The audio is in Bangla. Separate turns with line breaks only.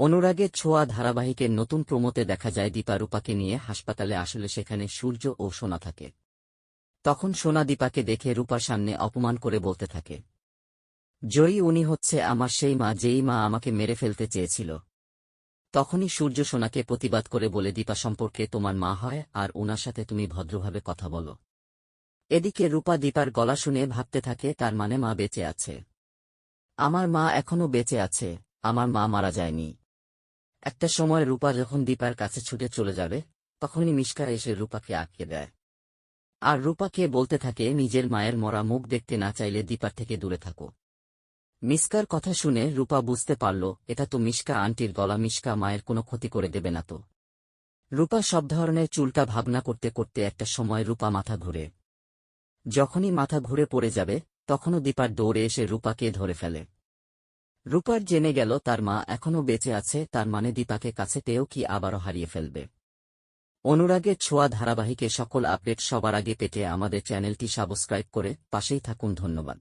অনুরাগের ছোঁয়া ধারাবাহিকের নতুন প্রমোতে দেখা যায় দীপা রূপাকে নিয়ে হাসপাতালে আসলে সেখানে সূর্য ও সোনা থাকে। তখন সোনা দীপাকে দেখে রূপার সামনে অপমান করে বলতে থাকে, জয়ী উনি হচ্ছে আমার সেই মা যেই মা আমাকে মেরে ফেলতে চেয়েছিল। তখনই সূর্য সোনাকে প্রতিবাদ করে বলে, দীপা সম্পর্কে তোমার মা হয় আর ওনার সাথে তুমি ভদ্রভাবে কথা বলো এদিকে রূপা দীপার গলা শুনে ভাবতে থাকে, তার মানে মা বেঁচে আছে। আমার মা এখনও বেঁচে আছে। আমার মা মারা যায়নি। একটা সময় রূপা যখন দীপার কাছে ছুটে চলে যাবে, তখনই মিষ্কা এসে রূপাকে আটকে দেয়। আর রূপাকে বলতে থাকে, নিজের মায়ের মরা মুখ দেখতে না চাইলে দীপার থেকে দূরে থাকো। মিসকার কথা শুনে রূপা বুঝতে পারল, এটা তো মিষ্কা আন্টির গলা মিষ্কা মায়ের কোনো ক্ষতি করে দেবে না তো। রূপা সব ধরনের চুলটা ভাবনা করতে করতে একটা সময় রূপা মাথা ঘুরে। যখনই মাথা ঘুরে পড়ে যাবে, তখনও দীপার দৌড়ে এসে রূপাকে ধরে ফেলে। রূপার জেনে গেল তার মা এখনও বেঁচে আছে, তার মানে দীপাকে কাছে পেয়েও কি আবারও হারিয়ে ফেলবে। অনুরাগে ছোঁয়া ধারাবাহিকে সকল আপডেট সবার আগে পেতে আমাদের চ্যানেলটি সাবস্ক্রাইব করে পাশেই থাকুন, ধন্যবাদ।